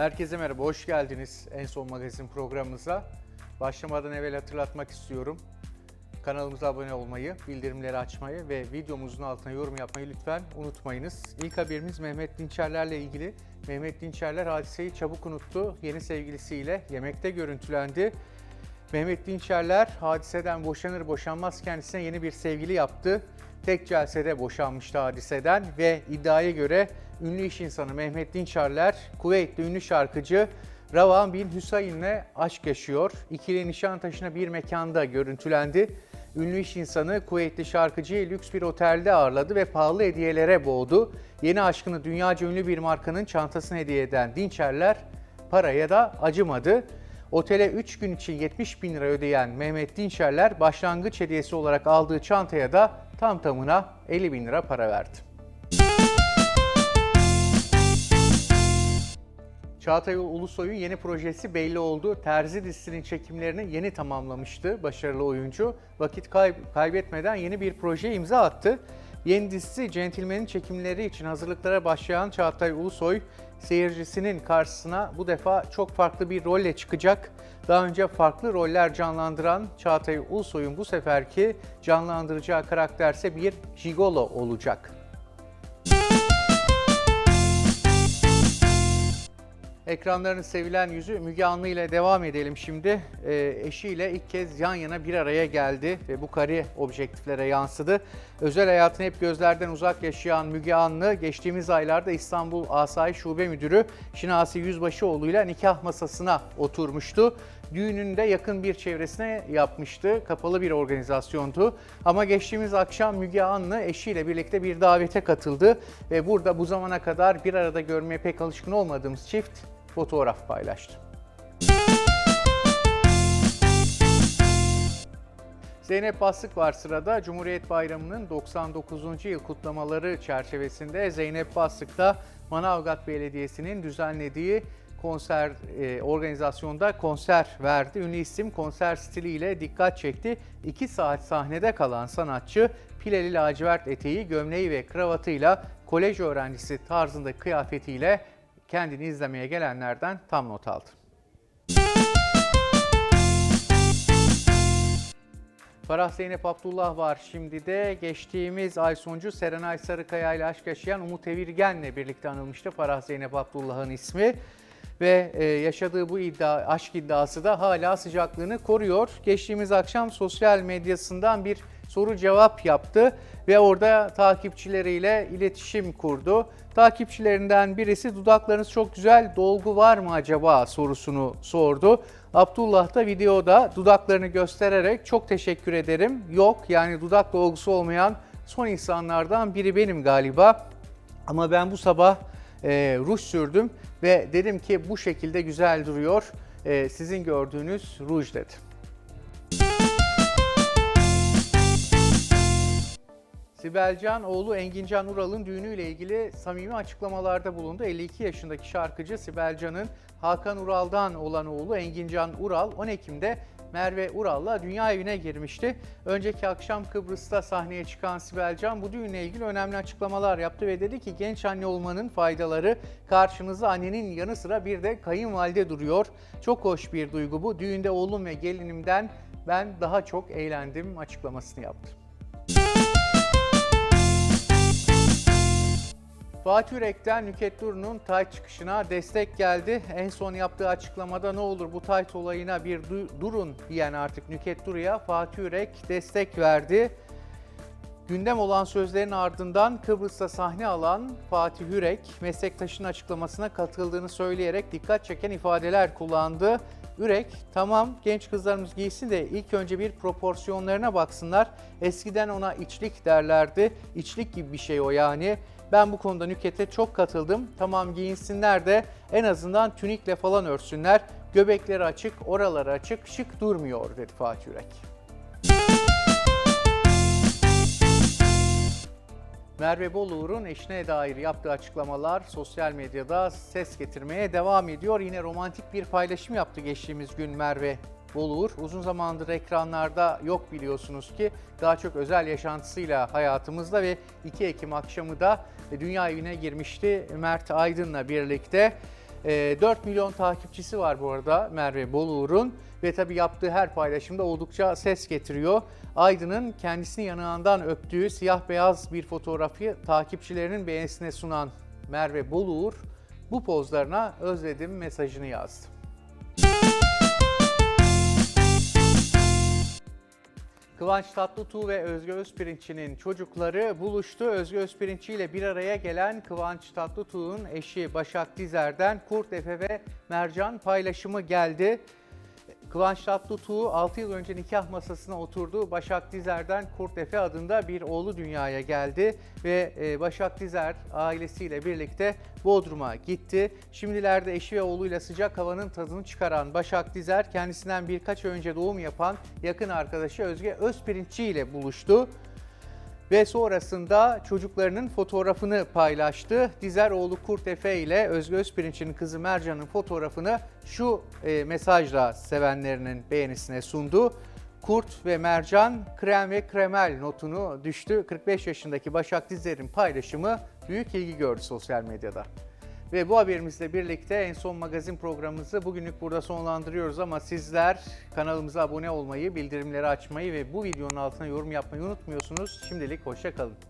Herkese merhaba, hoş geldiniz En Son Magazin programımıza. Başlamadan evvel hatırlatmak istiyorum. Kanalımıza abone olmayı, bildirimleri açmayı ve videomuzun altına yorum yapmayı lütfen unutmayınız. İlk haberimiz Mehmet Dinçerler'le ilgili. Mehmet Dinçerler hadiseyi çabuk unuttu. Yeni sevgilisiyle yemekte görüntülendi. Mehmet Dinçerler hadiseden boşanır boşanmaz kendisine yeni bir sevgili yaptı. Tek celsede boşanmıştı hadiseden ve iddiaya göre ünlü iş insanı Mehmet Dinçerler, Kuveytli ünlü şarkıcı Ravan bin Hüseyin'le aşk yaşıyor. İkili Nişantaşı'na bir mekanda görüntülendi. Ünlü iş insanı Kuveytli şarkıcıyı lüks bir otelde ağırladı ve pahalı hediyelere boğdu. Yeni aşkını dünyaca ünlü bir markanın çantasına hediye eden Dinçerler paraya da acımadı. Otele 3 gün için 70 bin lira ödeyen Mehmet Dinçerler başlangıç hediyesi olarak aldığı çantaya da tam tamına 50 bin lira para verdi. Çağatay Ulusoy'un yeni projesi belli oldu. Terzi dizisinin çekimlerini yeni tamamlamıştı başarılı oyuncu. Vakit kay- kaybetmeden yeni bir projeye imza attı. Yeni dizisi Gentleman'in çekimleri için hazırlıklara başlayan Çağatay Ulusoy, seyircisinin karşısına bu defa çok farklı bir rolle çıkacak. Daha önce farklı roller canlandıran Çağatay Ulusoy'un bu seferki canlandıracağı karakterse bir gigolo olacak. Ekranların sevilen yüzü Müge Anlı ile devam edelim şimdi. Ee, eşiyle ilk kez yan yana bir araya geldi ve bu kare objektiflere yansıdı. Özel hayatını hep gözlerden uzak yaşayan Müge Anlı geçtiğimiz aylarda İstanbul Asayiş Şube Müdürü Şinasi Yüzbaşıoğlu ile nikah masasına oturmuştu. Düğününde yakın bir çevresine yapmıştı. Kapalı bir organizasyondu. Ama geçtiğimiz akşam Müge Anlı eşiyle birlikte bir davete katıldı ve burada bu zamana kadar bir arada görmeye pek alışkın olmadığımız çift fotoğraf paylaştı. Zeynep Bastık var sırada. Cumhuriyet Bayramı'nın 99. yıl kutlamaları çerçevesinde Zeynep Bastık'ta Manavgat Belediyesi'nin düzenlediği konser e, organizasyonda konser verdi. Ünlü isim konser stiliyle dikkat çekti. 2 saat sahnede kalan sanatçı pileli lacivert eteği, gömleği ve kravatıyla kolej öğrencisi tarzında kıyafetiyle kendini izlemeye gelenlerden tam not aldı. Farah Zeynep Abdullah var şimdi de. Geçtiğimiz ay soncu Serenay Sarıkaya ile aşk yaşayan Umut Evirgen'le birlikte anılmıştı Farah Zeynep Abdullah'ın ismi. Ve e, yaşadığı bu iddia, aşk iddiası da hala sıcaklığını koruyor. Geçtiğimiz akşam sosyal medyasından bir soru cevap yaptı ve orada takipçileriyle iletişim kurdu. Takipçilerinden birisi dudaklarınız çok güzel dolgu var mı acaba sorusunu sordu. Abdullah da videoda dudaklarını göstererek çok teşekkür ederim. Yok yani dudak dolgusu olmayan son insanlardan biri benim galiba. Ama ben bu sabah e, ruj sürdüm ve dedim ki bu şekilde güzel duruyor. E, sizin gördüğünüz ruj dedi. Sibelcan oğlu Engincan Ural'ın düğünüyle ilgili samimi açıklamalarda bulundu. 52 yaşındaki şarkıcı Sibelcan'ın Hakan Ural'dan olan oğlu Engincan Ural 10 Ekim'de Merve Ural'la dünya evine girmişti. Önceki akşam Kıbrıs'ta sahneye çıkan Sibelcan bu düğünle ilgili önemli açıklamalar yaptı ve dedi ki genç anne olmanın faydaları karşınızda annenin yanı sıra bir de kayınvalide duruyor. Çok hoş bir duygu bu. Düğünde oğlum ve gelinimden ben daha çok eğlendim açıklamasını yaptı. Fatih Yürek'ten Nüket Duru'nun tayt çıkışına destek geldi. En son yaptığı açıklamada ne olur bu tayt olayına bir du- durun diyen artık Nüket Duru'ya Fatih Yürek destek verdi. Gündem olan sözlerin ardından Kıbrıs'ta sahne alan Fatih Yürek, meslektaşının açıklamasına katıldığını söyleyerek dikkat çeken ifadeler kullandı. Ürek, tamam genç kızlarımız giysin de ilk önce bir proporsiyonlarına baksınlar. Eskiden ona içlik derlerdi. İçlik gibi bir şey o yani. Ben bu konuda Nüket'e çok katıldım. Tamam giyinsinler de en azından tünikle falan örsünler. Göbekleri açık, oraları açık, şık durmuyor dedi Fatih Yürek. Merve Boluğur'un eşine dair yaptığı açıklamalar sosyal medyada ses getirmeye devam ediyor. Yine romantik bir paylaşım yaptı geçtiğimiz gün Merve Boluğur. Uzun zamandır ekranlarda yok biliyorsunuz ki daha çok özel yaşantısıyla hayatımızda ve 2 Ekim akşamı da dünya evine girmişti Mert Aydın'la birlikte. Ee, 4 milyon takipçisi var bu arada Merve Boluğur'un ve tabii yaptığı her paylaşımda oldukça ses getiriyor. Aydın'ın kendisini yanağından öptüğü siyah beyaz bir fotoğrafı takipçilerinin beğenisine sunan Merve Boluğur bu pozlarına özledim mesajını yazdı. Kıvanç Tatlıtuğ ve Özge Özpirinççi'nin çocukları buluştu. Özge Özpirinççi ile bir araya gelen Kıvanç Tatlıtuğ'un eşi Başak Dizer'den Kurt Efe ve Mercan paylaşımı geldi. Kıvanç Tatlıtuğ 6 yıl önce nikah masasına oturdu. Başak Dizer'den Kurt Efe adında bir oğlu dünyaya geldi ve e, Başak Dizer ailesiyle birlikte Bodrum'a gitti. Şimdilerde eşi ve oğluyla sıcak havanın tadını çıkaran Başak Dizer kendisinden birkaç önce doğum yapan yakın arkadaşı Özge Özpirinççi ile buluştu ve sonrasında çocuklarının fotoğrafını paylaştı. Dizer oğlu Kurt Efe ile Özge Özpirinç'in kızı Mercan'ın fotoğrafını şu e, mesajla sevenlerinin beğenisine sundu. Kurt ve Mercan krem ve kremel notunu düştü. 45 yaşındaki Başak Dizer'in paylaşımı büyük ilgi gördü sosyal medyada. Ve bu haberimizle birlikte en son magazin programımızı bugünlük burada sonlandırıyoruz ama sizler kanalımıza abone olmayı, bildirimleri açmayı ve bu videonun altına yorum yapmayı unutmuyorsunuz. Şimdilik hoşça kalın.